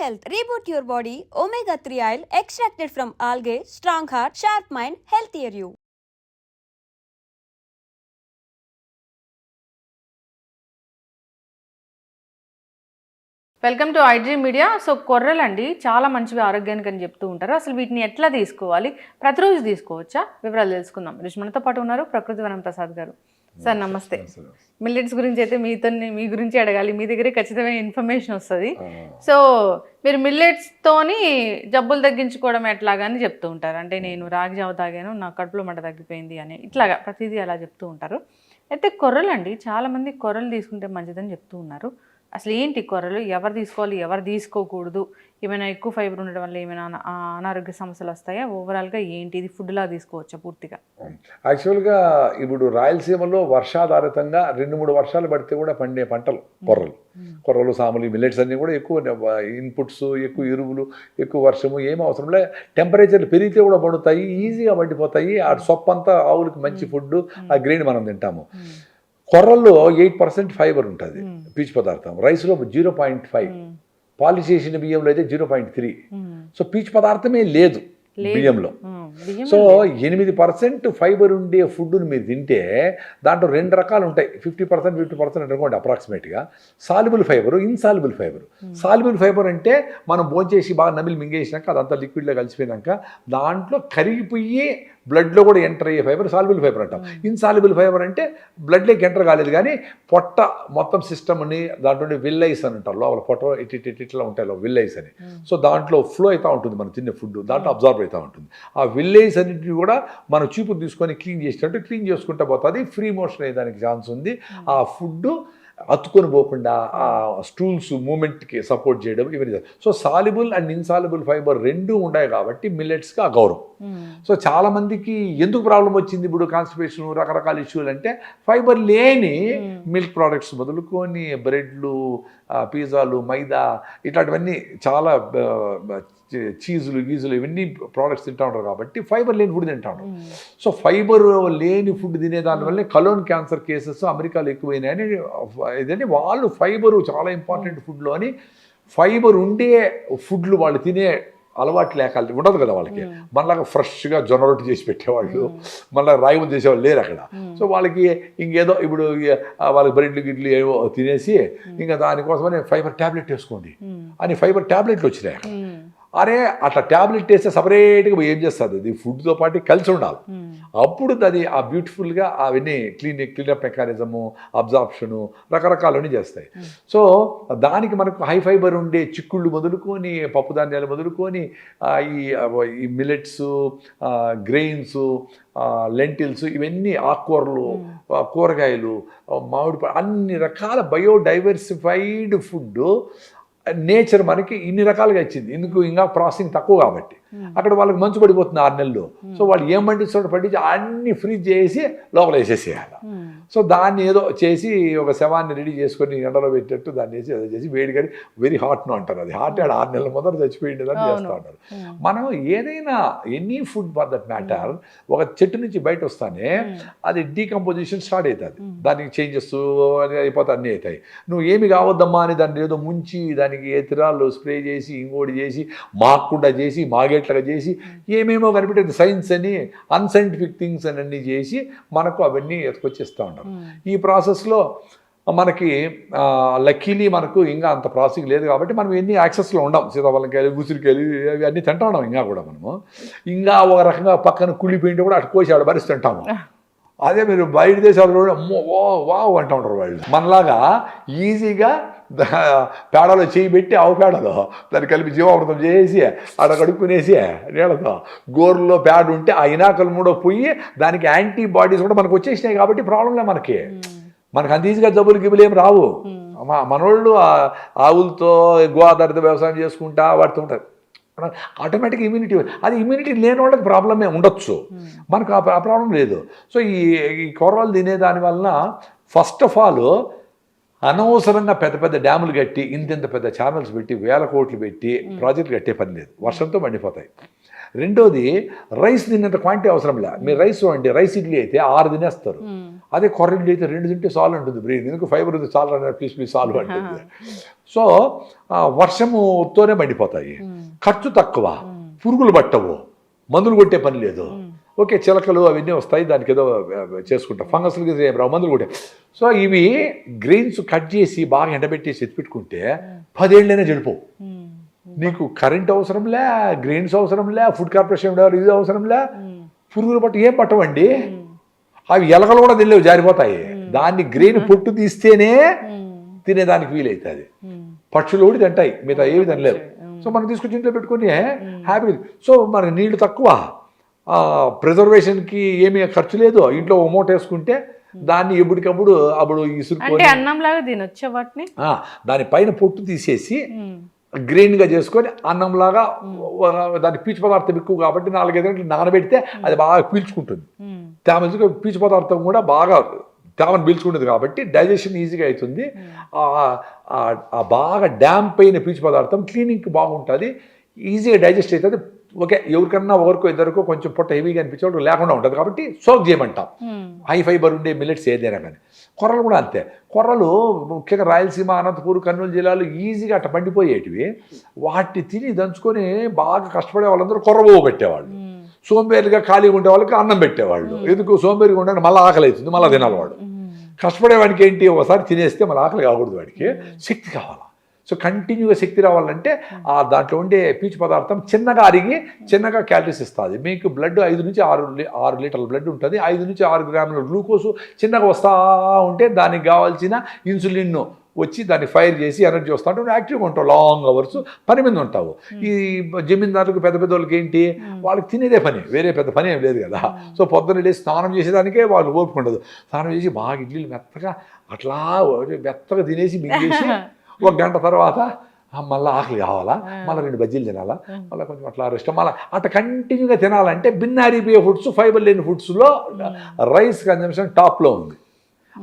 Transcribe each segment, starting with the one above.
health. Your body body. Omega 3 oil extracted from algae. Strong heart, mind health year you welcome to ఐడ్రీ media so కొర్రలండి చాలా మంచివి ఆరోగ్యానికి అని చెప్తూ ఉంటారు అసలు వీటిని ఎట్లా తీసుకోవాలి ప్రతిరోజు తీసుకోవచ్చా వివరాలు తెలుసుకుందాం రుచి మనతో పాటు ఉన్నారు ప్రకృతి వనం ప్రసాద్ గారు సార్ నమస్తే. మిల్లెట్స్ గురించి అయితే మీతో మీ గురించి అడగాలి. మీ దగ్గరే ఖచ్చితమైన ఇన్ఫర్మేషన్ వస్తుంది. సో మీరు మిల్లెట్స్తోని జబ్బులు తగ్గించుకోవడం ఎట్లాగని చెప్తూ ఉంటారు. అంటే నేను రాగి జావ తాగాను నా కడుపులో మంట తగ్గిపోయింది అని ఇట్లాగా ప్రతిదీ అలా చెప్తూ ఉంటారు. అయితే కొర్రలండి చాలామంది కొర్రలు తీసుకుంటే మంచిదని చెప్తూ ఉన్నారు. అసలు ఏంటి కొర్రలు? ఎవరు తీసుకోవాలి? ఎవరు తీసుకోకూడదు? ఏమైనా ఎక్కువ ఫైబర్ ఉండడం వల్ల ఏమైనా అనారోగ్య సమస్యలు వస్తాయా? ఓవరాల్గా ఏంటి? ఇది ఫుడ్లా తీసుకోవచ్చా పూర్తిగా? యాక్చువల్గా ఇప్పుడు రాయలసీమలో వర్షాధారితంగా రెండు మూడు వర్షాలు పడితే కూడా పండే పంటలు కొర్రలు. కొర్రలు సాములు మిల్లెట్స్ అన్నీ కూడా ఎక్కువ ఇన్పుట్స్ ఎక్కువ ఎరువులు ఎక్కువ వర్షము ఏం అవసరం లే. టెంపరేచర్లు పెరిగితే కూడా పండుతాయి ఈజీగా పండిపోతాయి. ఆ సొప్పంతా ఆవులకి మంచి ఫుడ్ ఆ గ్రెయిన్ మనం తింటాము. కొర్రల్లో ఎయిట్ పర్సెంట్ ఫైబర్ ఉంటుంది పీచు పదార్థం. రైస్లో జీరో పాయింట్ ఫైవ్. పాలిష్ చేసిన బియ్యంలో అయితే జీరో పాయింట్ త్రీ. సో పీచు పదార్థమే లేదు బియ్యంలో. బియ్యం సో ఎనిమిది పర్సెంట్ ఫైబర్ ఉండే ఫుడ్ని మీరు తింటే దాంట్లో రెండు రకాలు ఉంటాయి. ఫిఫ్టీ పర్సెంట్ ఫిఫ్టీ పర్సెంట్ అనుకోండి అప్రాక్సిమేట్గా soluble fibre insoluble fibre. Soluble fibre అంటే మనం భోంచేసి బాగా నమిలి మింగేసినాక అదంతా లిక్విడ్లో కలిసిపోయినాక దాంట్లో కరిగిపోయి బ్లడ్లో కూడా ఎంటర్ అయ్యే ఫైబర్ సాల్యుబుల్ ఫైబర్ అంటాం. ఇన్సాల్యుబుల్ ఫైబర్ అంటే బ్లడ్లోకి ఎంటర్ కాలేదు కానీ పొట్ట మొత్తం సిస్టమ్ని దాంట్లో విల్లైస్ అని అంటారు. లోపల పొట్ట ఇటు ఇటు ఇటు ఇట్లా ఉంటాయి విల్లైస్ అని. సో దాంట్లో ఫ్లో అవుతూ ఉంటుంది మనం తినే ఫుడ్ దాంట్లో అబ్జర్వ్ అవుతూ ఉంటుంది. ఆ విల్లేజ్ అన్నింటిని కూడా మనం చూపు తీసుకొని క్లీన్ చేసినట్టు క్లీన్ చేసుకుంటూ పోతుంది. ఫ్రీ మోషన్ అయ్యేదానికి ఛాన్స్ ఉంది. ఆ ఫుడ్ అతుకొని పోకుండా ఆ స్టూల్స్ మూమెంట్కి సపోర్ట్ చేయడం ఇవన్నీ so soluble and insoluble fibre రెండు ఉన్నాయి కాబట్టి మిల్లెట్స్కి ఆ గౌరవం. సో చాలా మందికి ఎందుకు ప్రాబ్లం వచ్చింది ఇప్పుడు కాన్స్టిపేషన్ రకరకాల ఇష్యూలు అంటే ఫైబర్ లేని మిల్క్ ప్రోడక్ట్స్ మొదలుకొని బ్రెడ్లు పిజ్జాలు మైదా ఇట్లాంటివన్నీ చాలా చీజులు గీజులు ఇవన్నీ ప్రోడక్ట్స్ తింటా ఉంటారు కాబట్టి ఫైబర్ లేని ఫుడ్ తింటా ఉంటారు. సో ఫైబర్ లేని ఫుడ్ తినే దానివల్ల కలోన్ క్యాన్సర్ కేసెస్ అమెరికాలో ఎక్కువైనాయని ఇదంటే వాళ్ళు ఫైబర్ చాలా ఇంపార్టెంట్ ఫుడ్లో అని ఫైబర్ ఉండే ఫుడ్లు వాళ్ళు తినే అలవాటు లేక ఉండదు కదా వాళ్ళకి. మనలాగా ఫ్రెష్గా జొన్న రొట్టి చేసి పెట్టేవాళ్ళు మళ్ళీ ముద్ద చేసేవాళ్ళు లేరు అక్కడ. సో వాళ్ళకి ఇంకేదో ఇప్పుడు వాళ్ళకి బ్రెడ్లు గిడ్లు ఏవో తినేసి ఇంకా దానికోసమని ఫైబర్ ట్యాబ్లెట్ వేసుకోండి. అని ఫైబర్ ట్యాబ్లెట్లు వచ్చినాయి అక్కడ. అరే అట్లా ట్యాబ్లెట్ వేస్తే సపరేట్గా ఏం చేస్తుంది? అది ఫుడ్తో పాటు కలిసి ఉండాలి. అప్పుడు అది ఆ బ్యూటిఫుల్గా అవన్నీ క్లీన్ క్లీనప్ మెకానిజము అబ్జార్ప్షను రకరకాలన్నీ చేస్తాయి. సో దానికి మనకు హై ఫైబర్ ఉండే చిక్కుళ్ళు మొదలుకొని పప్పు ధాన్యాలు మొదలుకొని ఈ ఈ మిలెట్స్ గ్రెయిన్స్ లెంటిల్స్ ఇవన్నీ ఆకుకూరలు ఆ, కూరగాయలు మామిడి అన్ని రకాల బయోడైవర్సిఫైడ్ ఫుడ్ నేచర్ మనకి ఇన్ని రకాలుగా ఇచ్చింది. ఎందుకు? ఇంకా ప్రాసెసింగ్ తక్కువ కాబట్టి. అక్కడ వాళ్ళకి మంచు పడిపోతుంది ఆరు నెలలు. సో వాళ్ళు ఏం పండిస్తాడో పండించి అన్ని ఫ్రీజ్ చేసి లోపల వేసేసేయాలి. సో దాన్ని ఏదో చేసి ఒక శవాన్ని రెడీ చేసుకొని ఎండలో పెట్టేట్టు దాన్ని వేసి ఏదో చేసి వేడి కానీ వెరీ హాట్ను అంటారు అది. హాట్ ఆడ ఆరు నెలల మొదట చచ్చిపోయింది అని చేస్తూ ఉంటారు మనం ఏదైనా any food for that matter ఒక చెట్టు నుంచి బయట వస్తానే అది డీకంపోజిషన్ స్టార్ట్ అవుతుంది దానికి చేంజెస్ అయిపోతే అన్నీ అవుతాయి. నువ్వు ఏమి కావద్దమ్మా అని దాన్ని ఏదో ముంచి దానికి ఎతిరాళ్ళు స్ప్రే చేసి ఇంకోటి చేసి మాకుండా చేసి మాగేట్లుగా చేసి ఏమేమో కనిపెట్టేది? సైన్స్ అని అన్సైంటిఫిక్ థింగ్స్ అని అన్నీ చేసి మనకు అవన్నీ ఎత్తుకొచ్చేస్తూ ఉంటారు ఈ ప్రాసెస్లో మనకి లక్కీలీ మనకు ఇంకా అంత ప్రాసెసింగ్ లేదు కాబట్టి మనం ఎన్ని యాక్సెస్లో ఉండం. సీతాఫలంకాయలు ఉసిరికాయలు అవి అన్నీ తింటా ఉన్నాం ఇంకా కూడా మనము. ఇంకా ఒక రకంగా పక్కన కుళ్ళిపోయింటే కూడా అటు కోసి ఆడ భరిస్తూ తింటాము అదే మీరు బయట దేశాల్లో కూడా అమ్మో ఓ వావ్ అంటూ ఉంటారు వాళ్ళు. మనలాగా ఈజీగా పేడలో చేయి పెట్టి ఆవు పేడలో దాన్ని కలిపి జీవామృతం చేసి ఆడ కడుక్కునేసి నీళ్ళతో గోరులో పేడ ఉంటే ఆ ఇనాకలు మూడో పోయి దానికి యాంటీబాడీస్ కూడా మనకు వచ్చేసినాయి కాబట్టి ప్రాబ్లంలే మనకి. మనకు అంత ఈజీగా జబ్బులు గిబ్బులు ఏం రావు. మా మనోళ్ళు ఆవులతో గో ఆధారిత వ్యవసాయం చేసుకుంటా వాడుతూ ఉంటారు. ఆటోమేటిక్ ఇమ్యూనిటీ అది ఇమ్యూనిటీ లేని వాళ్ళకి ప్రాబ్లమే ఉండొచ్చు. మనకు ఆ ప్రాబ్లం లేదు. సో ఈ ఈ కూరలు తినే దాని వలన ఫస్ట్ ఆఫ్ ఆల్ అనవసరంగా పెద్ద పెద్ద డ్యాములు కట్టి ఇంతింత పెద్ద ఛానల్స్ పెట్టి వేల కోట్లు పెట్టి ప్రాజెక్టులు కట్టే పని లేదు. వర్షంతో మండిపోతాయి. రెండోది రైస్ తిన్నంత క్వాంటిటీ అవసరం లే. మీరు రైస్ వండి రైస్ ఇడ్లీ అయితే ఆరు తినేస్తారు. అదే కొర్రెడ్డి అయితే రెండు తింటే చాలు ఉంటుంది బ్రెయిన్. ఎందుకు ఫైబర్ ఉంది చాలు అన్నారు ప్లీజ్ ప్లీజ్ చాలు అంటుంది. సో వర్షముతోనే మండిపోతాయి. ఖర్చు తక్కువ. పురుగులు పట్టవు. మందులు కొట్టే పని లేదు. ఓకే చిలకలు అవన్నీ వస్తాయి. దానికి ఏదో చేసుకుంటాం. ఫంగస్లు ఏం రావు. మందులు కొట్టే. సో ఇవి గ్రెయిన్స్ కట్ చేసి బాగా ఎండబెట్టేసి ఎత్తిపెట్టుకుంటే పదేళ్ళైనా చెడిపోవు. నీకు కరెంట్ అవసరంలే గ్రెయిన్స్ అవసరంలే ఫుడ్ కార్పొరేషన్ ఇది అవసరంలే. పురుగులు పట్టు ఏం పట్టవండి? అవి ఎలకలు కూడా తెలియవు జారిపోతాయి. దాన్ని గ్రెయిన్ పొట్టు తీస్తేనే తినేదానికి వీలవుతుంది పక్షులు కూడా తింటాయి మిగతా ఏవి తినలేవు. సో మనం తీసుకొచ్చి ఇంట్లో పెట్టుకొని హ్యాపీ సో మనకి నీళ్ళు తక్కువ. ప్రిజర్వేషన్కి ఏమీ ఖర్చు లేదు. ఇంట్లో మూట వేసుకుంటే దాన్ని ఎప్పటికప్పుడు అప్పుడు ఇసురుకొని అన్నం లాగా తినొచ్చా వాటిని? దాని పైన పొట్టు తీసేసి. గ్రీన్గా చేసుకొని అన్నంలాగా దాని పీచు పదార్థం ఎక్కువ కాబట్టి నాలుగైదు గంటలు నానబెడితే అది బాగా పీల్చుకుంటుంది. తేమ పీచు పదార్థం కూడా బాగా తేమను పీల్చుకుంటుంది కాబట్టి డైజెషన్ ఈజీగా అవుతుంది. ఆ బాగా డ్యాంప్ అయిన పీచు పదార్థం క్లీనింగ్కి బాగుంటుంది. ఈజీగా డైజెస్ట్ అవుతుంది. ఓకే ఎవరికన్నా ఒకరికో ఇద్దరికో కొంచెం పొట్ట హెవీగా అనిపించే వాళ్ళకి లేకుండా ఉంటుంది కాబట్టి సోక్ చేయమంటాం. ఉమ్. హై ఫైబర్ ఉండే మిల్లెట్స్ ఏదైనా కానీ. కొర్రలు కూడా అంతే. కొర్రలు ముఖ్యంగా రాయలసీమ అనంతపూర్ కర్నూలు జిల్లాలో ఈజీగా అట్ట పండిపోయేటివి. వాటిని తిని దంచుకొని బాగా కష్టపడే వాళ్ళందరూ కొర్ర పోగు పెట్టేవాళ్ళు ఉమ్. సోంబేరిగా ఖాళీగా ఉండే వాళ్ళకి అన్నం పెట్టేవాళ్ళు. ఎందుకు? సోంబేరిగా ఉండే మళ్ళీ ఆకలి అవుతుంది మళ్ళీ తినాలి వాడు. ఉమ్. కష్టపడేవాడికి ఏంటి? ఒకసారి తినేస్తే మళ్ళీ ఆకలి కాకూడదు వాడికి. శక్తి కావాలా? సో కంటిన్యూగా శక్తి రావాలంటే ఆ దాంట్లో ఉండే పీచు పదార్థం చిన్నగా అరిగి చిన్నగా క్యాలరీస్ ఇస్తుంది. మీకు బ్లడ్ ఐదు నుంచి ఆరు లి- ఆరు లీటర్ల బ్లడ్ ఉంటుంది. ఐదు నుంచి ఆరు గ్రాముల గ్లూకోజ్ చిన్నగా వస్తూ ఉంటే దానికి కావాల్సిన ఇన్సులిన్ వచ్చి దాన్ని ఫైర్ చేసి ఎనర్జీ వస్తూ ఉంటే యాక్టివ్గా ఉంటావు లాంగ్ అవర్స్ పని మీద ఉంటావు. ఈ జమీందారులకు పెద్ద పెద్ద వాళ్ళకి ఏంటి? వాళ్ళకి తినేదే పని వేరే పెద్ద పని ఏం లేదు కదా. సో పొద్దున్న లేచి స్నానం చేసేదానికే వాళ్ళు ఓపిక ఉండదు. స్నానం చేసి బాగా ఇడ్లీలు మెత్తగా అట్లా మెత్తగా తినేసి మింగేసి ఒక గంట తర్వాత "ఆ, మళ్ళా ఆకలి కావాలా? మళ్ళీ రెండు బజ్జీలు తినాలా? మళ్ళీ కొంచెం అట్లా రెస్ట్ మళ్ళీ అట్లా కంటిన్యూగా తినాలంటే బిన్నారిపోయే ఫుడ్స్ ఫైబర్ లేని ఫుడ్స్లో రైస్ కన్జంప్షన్ టాప్లో ఉంది.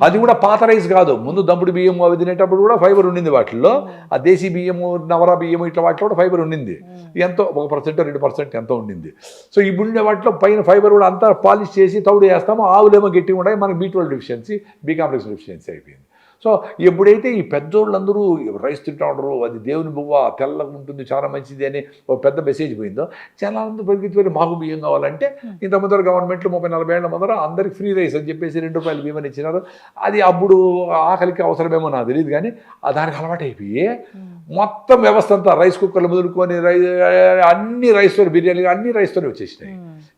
అది కూడా పాత రైస్ కాదు. ముందు దంపుడు బియ్యం అవి తినేటప్పుడు కూడా ఫైబర్ ఉండింది వాటిల్లో. ఆ దేశీ బియ్యము నవరా బియ్యము ఇట్లా వాటిలో కూడా ఫైబర్ ఉండింది. ఎంతో ఒక పర్సెంట్ రెండు పర్సెంట్ ఎంతో ఉండింది. సో ఇప్పుడు వాటిలో పైన ఫైబర్ కూడా అంతా పాలిష్ చేసి తౌడు వేస్తాము. ఆవులేమో గట్టిగా ఉన్నాయి మనకి B twelve deficiency B complex deficiency అయిపోయింది. సో ఎప్పుడైతే ఈ పెద్దోళ్ళందరూ రైస్ తింటా ఉండరు అది దేవుని బువ్వ తెల్లగా ఉంటుంది చాలా మంచిది అని ఒక పెద్ద మెసేజ్ పోయిందో చాలా మంది పరిగెత్తిపోయి మాకు బియ్యం కావాలంటే ఇంత ముందర గవర్నమెంట్లో ముప్పై నలభై ఏళ్ళ ముందర అందరికి ఫ్రీ రైస్ అని చెప్పేసి రెండు రూపాయలు బియ్యం ఇచ్చినారు. అది అప్పుడు ఆకలికి అవసరమేమో నాకు తెలియదు కానీ ఆ దానికి అలవాటు అయిపోయి మొత్తం వ్యవస్థ అంతా రైస్ కుక్కర్లు మొదలుకొని రై అన్ని రైస్తో బిర్యానీ అన్ని రైస్తోనే వచ్చేసినాయి.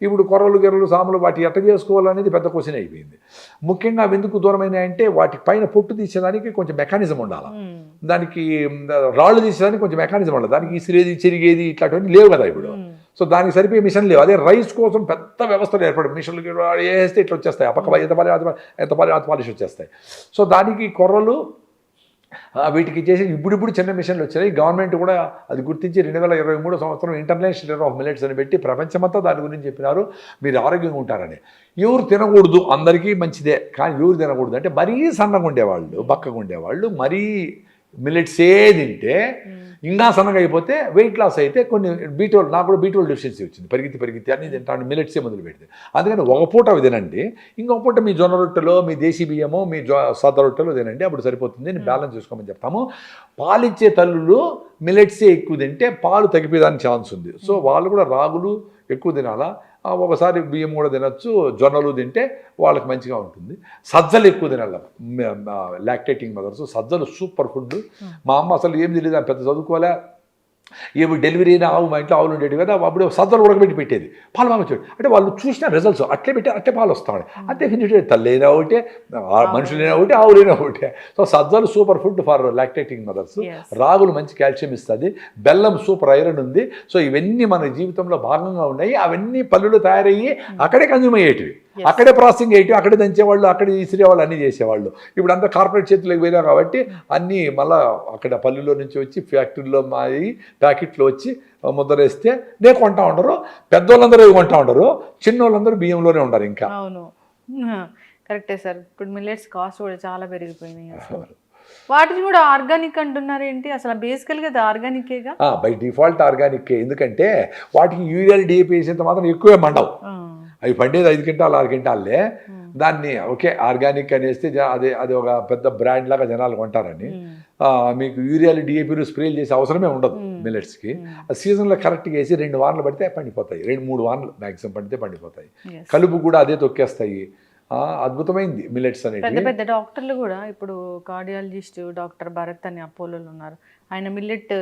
ఇప్పుడు కొర్రలు గిర్రలు సాములు వాటి ఎట్ట చేసుకోవాలనేది పెద్ద క్వశ్చన్ అయిపోయింది. ముఖ్యంగా అవి ఎందుకు దూరమైనాయంటే వాటి పైన పొట్టు తీసేదానికి కొంచెం మెకానిజం ఉండాలి. దానికి రాళ్ళు తీసేదానికి కొంచెం మెకానిజం ఉండాలి. దానికి ఇసిరేది చెరిగేది ఇట్లాంటివన్నీ లేవు కదా ఇప్పుడు. సో దానికి సరిపోయే మిషన్ లేవు. అదే రైస్ కోసం పెద్ద వ్యవస్థలు ఏర్పడి మిషన్లు వేస్తే ఇట్లా వచ్చేస్తాయి. ఆ పక్క ఎంత పాలి ఎంత పాలి అంత పాలిష్ వచ్చేస్తాయి. సో దానికి కొర్రలు వీటికి చేసి ఇప్పుడిప్పుడు చిన్న మిషన్లు వచ్చినాయి గవర్నమెంట్ కూడా అది గుర్తించి రెండు వేల ఇరవై మూడో సంవత్సరం ఇంటర్నేషనల్ ఇయర్ ఆఫ్ మిలెట్స్ అని పెట్టి ప్రపంచమంతా దాని గురించి చెప్పినారు. మీరు ఆరోగ్యంగా ఉంటారని. ఎవరు తినకూడదు అందరికీ మంచిదే కానీ ఎవరు తినకూడదు అంటే మరీ సన్నగా ఉండేవాళ్ళు బక్కగా ఉండేవాళ్ళు మరీ మిలెట్సే తింటే ఇంకా సన్నగా అయిపోతే వెయిట్ లాస్ అయితే కొన్ని బీటోల్ నాకు కూడా బీటోల్ డెఫిషియన్సీ వచ్చింది. పరిగెత్తి పరిగెత్తి అన్ని తింటాను మిలెట్సే మొదలు పెడితే. అందుకని ఒక పూట అవి తినండి. ఇంకొక పూట మీ జొన్న రొట్టెలో మీ దేశీ బియ్యమో మీ జొ సద్ద రొట్టెలో తినండి. అప్పుడు సరిపోతుంది. అని బ్యాలెన్స్ చేసుకోమని చెప్తాము. పాలిచ్చే తల్లులు మిలెట్సే ఎక్కువ తింటే పాలు తగ్గిపోయేదానికి ఛాన్స్ ఉంది. సో వాళ్ళు కూడా రాగులు ఎక్కువ తినాలా? ఒకసారి బియ్యం కూడా తినచ్చు జొన్నలు తింటే వాళ్ళకి మంచిగా ఉంటుంది. సజ్జలు ఎక్కువ తినాలి. లాక్టేటింగ్ మదర్స్ సజ్జలు సూపర్ ఫుడ్. మా అమ్మ అసలు ఏం తెలియదు పెద్ద చదువుకోలే ఏమి డెలివరీ అయిన ఆవు మా ఇంట్లో ఆవులు ఉండేవి కదా అప్పుడు సజ్జలు ఉడకబెట్టి పెట్టేది. పాలు బాగా వచ్చేది అంటే వాళ్ళు చూసిన రిజల్ట్స్ అట్లే పెట్టి అట్లే పాలు వస్తాయి. అంతే ఫినిట్ తల్లైనా ఒకటే మనుషులైనా ఒకటి ఆవులైనా ఒకటే. సో సజ్జలు super food for lactating mothers. రాగులు మంచి కాల్షియం ఇస్తుంది. బెల్లం సూపర్ ఐరన్ ఉంది. సో ఇవన్నీ మన జీవితంలో భాగంగా ఉన్నాయి. అవన్నీ పళ్ళులు తయారయ్యి అక్కడే కన్జ్యూమ్ అయ్యేటివి. అక్కడే ప్రాసెసింగ్ అయ్యేటివి అక్కడే దంచేవాళ్ళు అక్కడే ఇసిరేవాళ్ళు అన్నీ చేసేవాళ్ళు. ఇప్పుడు అంతా కార్పొరేట్ చేతులకు పోయినా కాబట్టి అన్నీ మళ్ళా అక్కడ పల్లెలో నుంచి వచ్చి ఫ్యాక్టరీలో మాది ప్యాకెట్లో వచ్చి ముద్రేస్తే నే కొంటా ఉండరు పెద్దోళ్ళందరూ ఇవి కొంటా ఉండరు చిన్నోళ్ళందరూ బియ్యంలోనే ఉండరు ఇంకా. అవును. కరెక్టే సార్. ఇప్పుడు మిల్లెట్స్ కాస్ట్ కూడా చాలా పెరిగిపోయినాయి వాటిని కూడా ఆర్గానిక్ అంటున్నారు ఏంటి? అసలు బేసికల్గా అది ఆర్గానికేగా? బై డిఫాల్ట్ ఆర్గానిక్ ఎందుకంటే వాటికి యూరియల్ డిఏపి వేసేంత మాత్రం ఎక్కువే మండవు. అవి పండేది ఐదు క్వింటాలు ఆరు క్వింటాలే. దాన్ని ఓకే ఆర్గానిక్ అనేస్తే అదే అది ఒక పెద్ద బ్రాండ్ లాగా జనాలు కొంటారని. మీకు యూరియాలు డిఏపీలు స్ప్రేలు చేసే అవసరమే ఉండదు మిల్లెట్స్కి. ఆ సీజన్లో కరెక్ట్గా వేసి రెండు వారాలు పడితే పండిపోతాయి. రెండు మూడు వారాలు మ్యాక్సిమం పడితే పండిపోతాయి. కలుపు కూడా అదే తొక్కేస్తాయి. అద్భుతమైంది మిల్లెట్స్ పెద్ద అనేవి పెద్ద డాక్టర్లు కూడా ఇప్పుడు కార్డియాలజిస్ట్ డాక్టర్ భరత్ అని అపోలోలు ఉన్నారు. ఆయన మిల్లెట్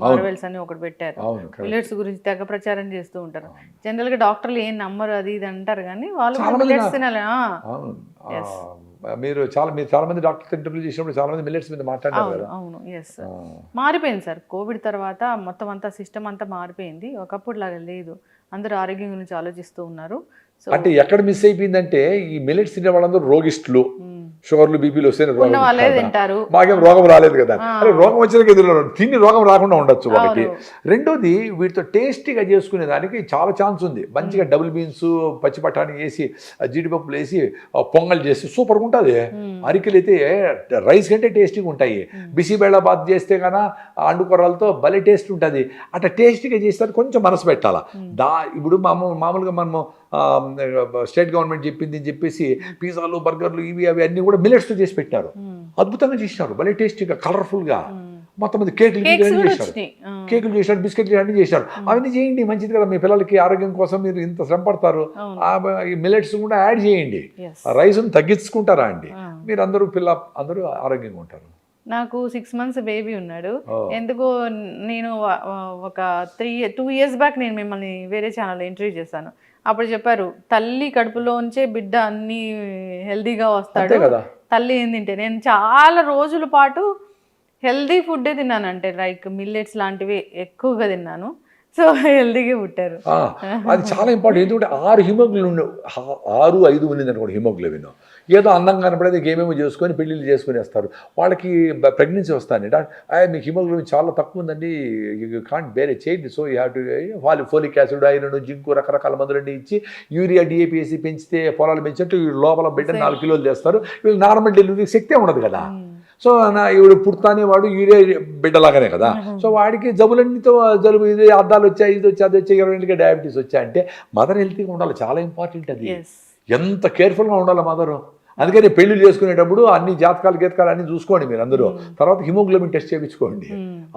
మార్వెల్స్ అని ఒకటి పెట్టారు. మిల్లెట్స్ గురించి తెగ ప్రచారం చేస్తూ ఉంటారు. జనరల్గా డాక్టర్లు ఏం నమ్మరు అది ఇది అంటారు కానీ వాళ్ళు మిల్లెట్స్ తినాలి. మీరు చాలా మీరు చాలా మంది డాక్టర్స్ ఇంటర్వ్యూ చేసినప్పుడు చాలా మంది మిల్లెట్స్ మీద మాట్లాడారు అవును కదా. అవును. ఎస్ మారిపోయింది సార్. కోవిడ్ తర్వాత మొత్తం అంతా సిస్టమ్ అంతా మారిపోయింది. ఒకప్పుడు లాగా లేదు. అందరూ ఆరోగ్యం గురించి ఆలోచిస్తూ ఉన్నారు. అంటే ఎక్కడ మిస్ అయిపోయిందంటే ఈ మిలెట్స్ తినే వాళ్ళందరూ రోగిస్టులు. షుగర్లు బీపీలు వస్తే ఉన్న వాళ్ళే తింటారు. మాకేం రోగం రాలేదు కదా. అరే రోగం వచ్చిన ఎదురు తిని రోగం రాకుండా ఉండొచ్చు అవును. రెండోది వీటితో టేస్టీగా చేసుకునే దానికి చాలా ఛాన్స్ ఉంది. మంచిగా డబుల్ బీన్స్ పచ్చి బఠానీ వేసి జీడిపప్పులు వేసి పొంగల్ చేసి సూపర్గా ఉంటుంది. అరికెలు అయితే రైస్ కంటే టేస్టీగా ఉంటాయి. బిసిబేళ బాత్ చేస్తే కన్నా అండుకొర్రలతో భలే టేస్ట్ ఉంటుంది. అట్లా టేస్టీగా చేస్తే కొంచెం మనసు పెట్టాలా? దా ఇప్పుడు మామూలు మామూలుగా మనము స్టేట్ గవర్నమెంట్ చెప్పింది అని చెప్పేసి పిజ్జాలు బర్గర్లు ఇవి అవి అన్నీ కూడా మిల్లెట్స్తో చేసి పెట్టారు. అద్భుతంగా చేసినారు. భలే టేస్టీగా కలర్ఫుల్గా మొత్తం మంది కేకులు కూడా చేశారు. కేకులు చేశారు బిస్కెట్లు అన్నీ చేశారు. అవన్నీ చేయండి మంచిది కదా. మీ పిల్లలకి ఆరోగ్యం కోసం మీరు ఇంత శ్రమ పడతారు. మిల్లెట్స్ కూడా యాడ్ చేయండి. రైస్ను తగ్గించుకుంటారా అండి. మీరు అందరూ పిల్ల అందరూ ఆరోగ్యంగా ఉంటారు. నాకు సిక్స్ మంత్స్ బేబీ ఉన్నాడు. ఎందుకో నేను ఒక త్రీ టూ ఇయర్స్ బ్యాక్ నేను మిమ్మల్ని వేరే ఛానల్ ఇంటర్వ్యూ చేశాను. అప్పుడు చెప్పారు తల్లి కడుపులోంచే బిడ్డ అన్ని హెల్దీగా వస్తాడు. తల్లి ఏం తింటే? నేను చాలా రోజుల పాటు హెల్దీ ఫుడ్డే తిన్నాను అంటే లైక్ మిల్లెట్స్ లాంటివి ఎక్కువగా తిన్నాను. సో హెల్దీగా పుట్టారు. అది చాలా ఇంపార్టెంట్. ఎందుకంటే ఆరు హిమోగ్లోబిన్ ఆరు ఐదు ఉన్నది అనుకోండి హిమోగ్లోబిన్. ఏదో అందంగా కనపడేది ఏమేమో చేసుకొని పెళ్ళిళ్ళు చేసుకునేస్తారు. వాళ్ళకి ప్రెగ్నెన్సీ వస్తాను మీకు హిమోగ్లోబిన్ చాలా తక్కువ ఉందండి. యూ కాంట్ బేరే చేయండి సో యూ హ్యావ్ టు ఫాలి ఫోలిక్ యాసిడ్ ఐరన్ జింకు రకరకాల మందులన్నీ ఇచ్చి యూరియా డిఏపి వేసి పెంచితే పొలాలు పెంచినట్టు వీళ్ళు లోపల బిడ్డ నాలుగు కిలోలు చేస్తారు. వీళ్ళు నార్మల్ డెలివరీ శక్తే ఉండదు కదా. సో నా ఇవిడు పుడతానే వాడు యూరియా బిడ్డలాగానే కదా. సో వాడికి జబ్బులన్నితో జలుబు ఇది అద్దాలు వచ్చాయి ఇది వచ్చి అది వచ్చాయి ఇరవై డయాబెటీస్ వచ్చాయి అంటే మదర్ హెల్తీగా ఉండాలి. చాలా ఇంపార్టెంట్ అది. ఎంత కేర్ఫుల్గా ఉండాలి మదరు అందుకని పెళ్ళి చేసుకునేటప్పుడు అన్ని జాతకాలు గీతకాలు అన్ని చూసుకోండి మీరు అందరూ. తర్వాత హిమోగ్లోబిన్ టెస్ట్ చేయించుకోండి.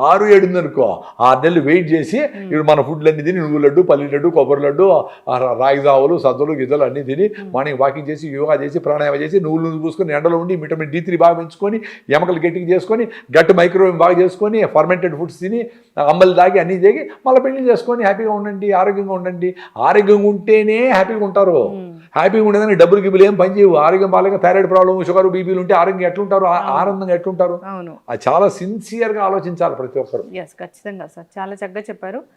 ఆరు ఏడు ఉందనుకో ఆరు నెలలు వెయిట్ చేసి ఇప్పుడు మన ఫుడ్లు అన్ని తిని నువ్వు లడ్డు పల్లి లడ్డు కొబ్బరి లడ్డు ఆ రాగి జావులు సజ్జలు గిజ్జలు అన్ని తిని మార్నింగ్ వాకింగ్ చేసి యోగా చేసి ప్రాణాయామం చేసి నువ్వులు నువ్వు పూసుకొని ఎండలో ఉండి విటమిన్ డి త్రీ బాగా పెంచుకొని ఎముకలు గట్టిగా చేసుకొని గట్టు మైక్రోవేవ్ బాగా చేసుకొని ఫర్మెంటెడ్ ఫుడ్స్ తిని అమ్మలు దాగి అన్నీ చేగి మళ్ళీ పెళ్ళి చేసుకొని హ్యాపీగా ఉండండి ఆరోగ్యంగా ఉండండి. ఆరోగ్యంగా ఉంటేనే హ్యాపీగా ఉంటారు. హ్యాపీగా ఉండేదానికి డబ్బులు గిబ్బులు ఏం పని చేయవు. ఆరోగ్యం బాగాలేక థైరాయిడ్ ప్రాబ్లమ్ షుగర్ బీపీలు ఉంటే ఆరోగ్యం ఎట్లుంటారు? ఆనందంగా ఎట్లుంటారు? అది చాలా సిన్సియర్గా ఆలోచించాలి ప్రతి ఒక్కరు. ఎస్ ఖచ్చితంగా సార్. చాలా చక్కగా చెప్పారు.